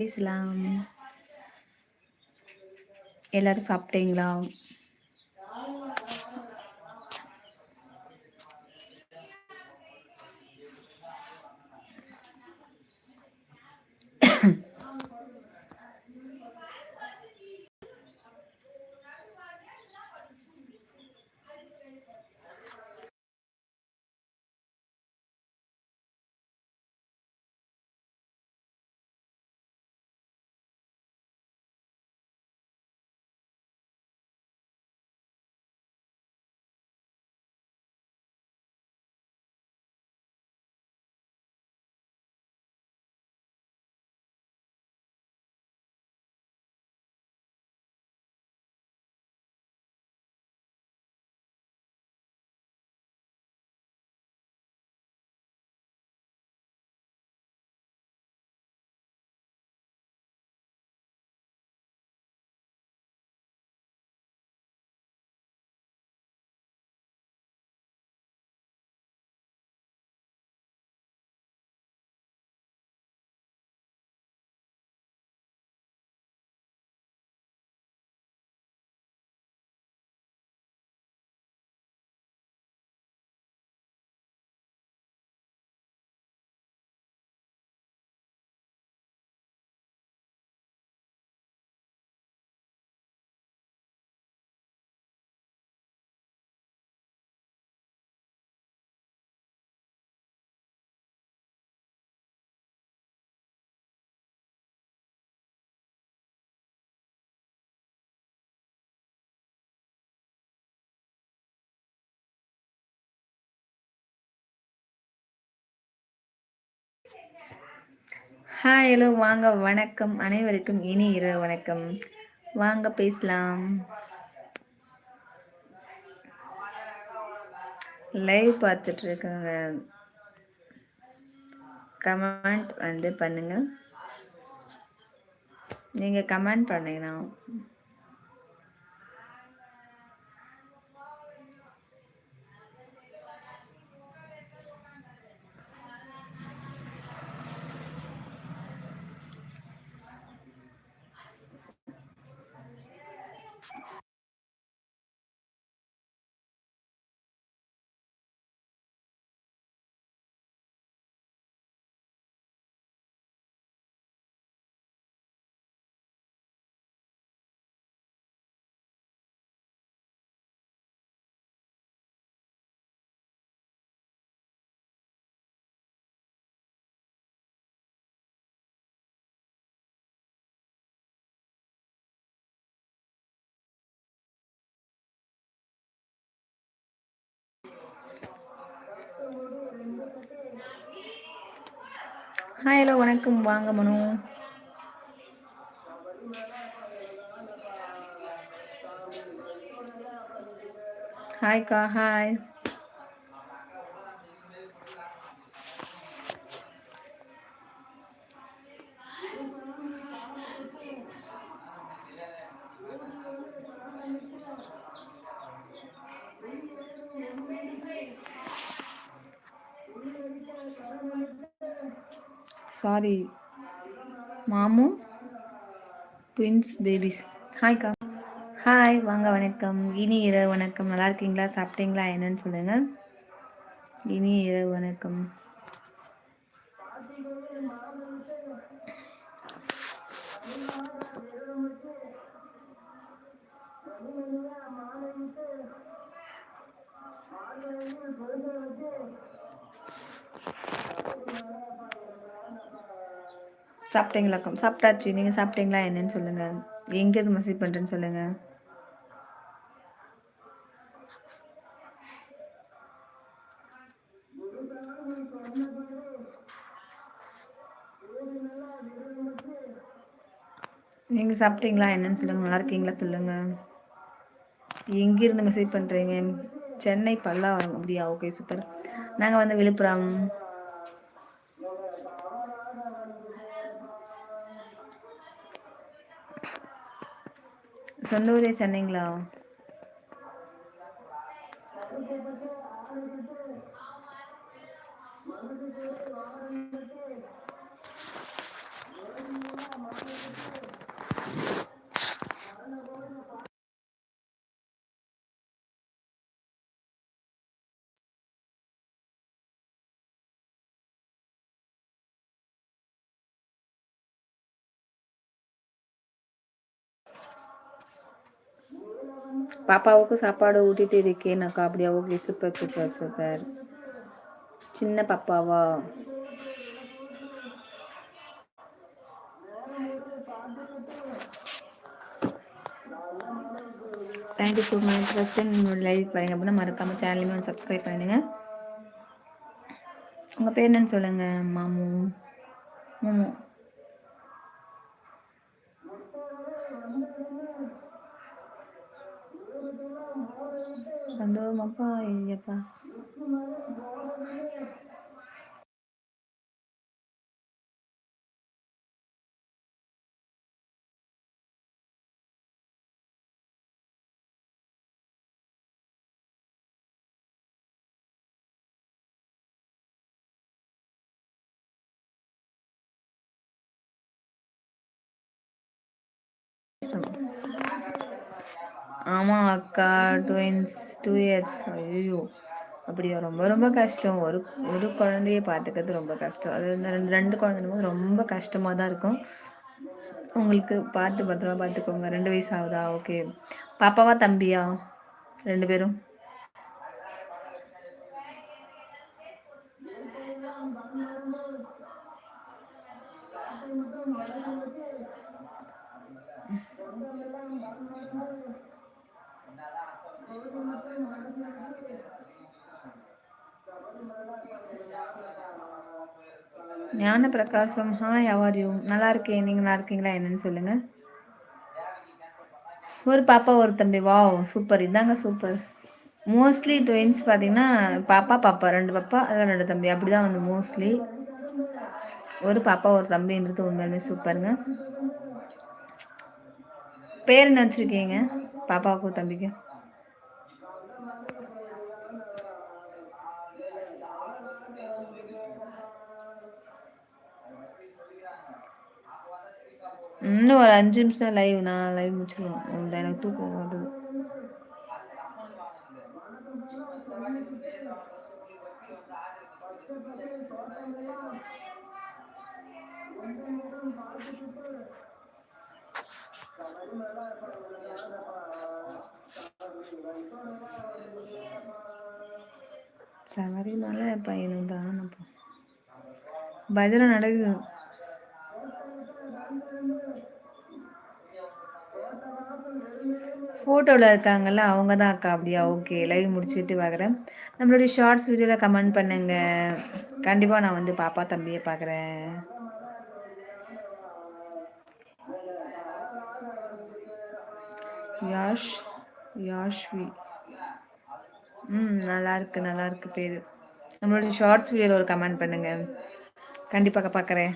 பேசலாம். எல்லாரும் சாப்பிட்டீங்களா? ஹாய் ஹலோ வாங்க வணக்கம். அனைவருக்கும் இனி இரவு வணக்கம். வாங்க பேசலாம். லைவ் பார்த்துட்டு இருக்கங்க கமெண்ட் வந்து பண்ணுங்க. நீங்கள் கமெண்ட் பண்ணீங்கன்னா ஹாய் ஹலோ வணக்கம். வாங்க மனு. ஹாய்க்கா ஹாய் சாரி மாமு ட்வின்ஸ் பேபிஸ். ஹாய்க்கா ஹாய் வாங்க வணக்கம். இனி இரவு வணக்கம். நல்லா இருக்கீங்களா? சாப்பிட்டீங்களா? என்னன்னு சொல்லுங்கள் இனி இரவு வணக்கம். சாப்பிட்டீங்களாக்கம் சாப்பிட்டாச்சு. நீங்கள் சாப்பிட்டீங்களா? என்னன்னு சொல்லுங்கள் எங்கேருந்து மெசேஜ் பண்ணுறேன்னு சொல்லுங்கள் நீங்கள் சாப்பிட்டீங்களா? என்னன்னு சொல்லுங்கள் நல்லா இருக்கீங்களா? சொல்லுங்கள் எங்கேருந்து மெசேஜ் பண்ணுறீங்க சென்னை பல்லாவரம் அப்படியா? ஓகே சூப்பர் நாங்கள் வந்து விழுப்புரம். சொந்த ஊரே சென்னைங்களா பாப்பாவுக்கு சாப்பாடு ஊட்டிட்டு இருக்கேன் அக்கா அப்படியா ஓகே சூப்பர் சூப்பர் சூப்பர் சின்ன பாப்பாவா? Thank you so much first time என்னோட லைவ் பாருங்க. அப்படின்னா மறக்காமல் சேனலையுமே வந்து சப்ஸ்கிரைப் பண்ணுங்க உங்கள் பேர் என்னன்னு சொல்லுங்கள் மாமு. மாமு. 감사합니다. 음. ஆமாம் அக்கா ட்வின்ஸ் டூ இயர்ஸ் ஐயோ அப்படியா? ரொம்ப ரொம்ப கஷ்டம். ஒரு ஒரு குழந்தைய பார்த்துக்கிறது ரொம்ப கஷ்டம். அது ரெண்டு ரெண்டு குழந்தைங்க ரொம்ப கஷ்டமாக தான் இருக்கும். உங்களுக்கு பார்த்து பத்திரமா பார்த்துக்கோங்க. ரெண்டு வயசு ஆகுதா? ஓகே பாப்பாவா தம்பியா? ரெண்டு பேரும்? ஞான பிரகாசம் ஹாய் அவாரியும் யூ நல்லா இருக்கேன் நீங்கள் நல்லா இருக்கீங்களா என்னன்னு சொல்லுங்கள் ஒரு பாப்பா ஒரு தம்பி. வா சூப்பர் இதாங்க சூப்பர் மோஸ்ட்லி ட்வின்ஸ் பார்த்தீங்கன்னா பாப்பா பாப்பா. ரெண்டு பாப்பா அதான் ரெண்டு தம்பி. அப்படி தான் வந்து மோஸ்ட்லி ஒரு பாப்பா ஒரு தம்பின்றது உண்மையுமே சூப்பருங்க பேர் என்ன வச்சுருக்கீங்க? பாப்பாவுக்கும் தம்பிக்கும். இன்னும் ஒரு அஞ்சு நிமிஷம் லைவ் நான் லைவ் முடிச்சிடுவோம் எனக்கு தூக்கம் வருது சபரிமலை பையனும் தான் பஜனை நடக்குது ஃபோட்டோவில் இருக்காங்கல்ல அவங்க தான் அக்கா. அப்படியா ஓகே லைவ் முடிச்சுட்டு பார்க்குறேன் நம்மளுடைய ஷார்ட்ஸ் வீடியோவில் கமெண்ட் பண்ணுங்க. கண்டிப்பாக நான் வந்து பாப்பா தம்பியை பார்க்குறேன் யாஷ் யாஷ்வி. ம் நல்லா இருக்கு நல்லா இருக்கு பேர். நம்மளுடைய ஷார்ட்ஸ் வீடியோவில் ஒரு கமெண்ட் பண்ணுங்க. கண்டிப்பாக பார்க்குறேன்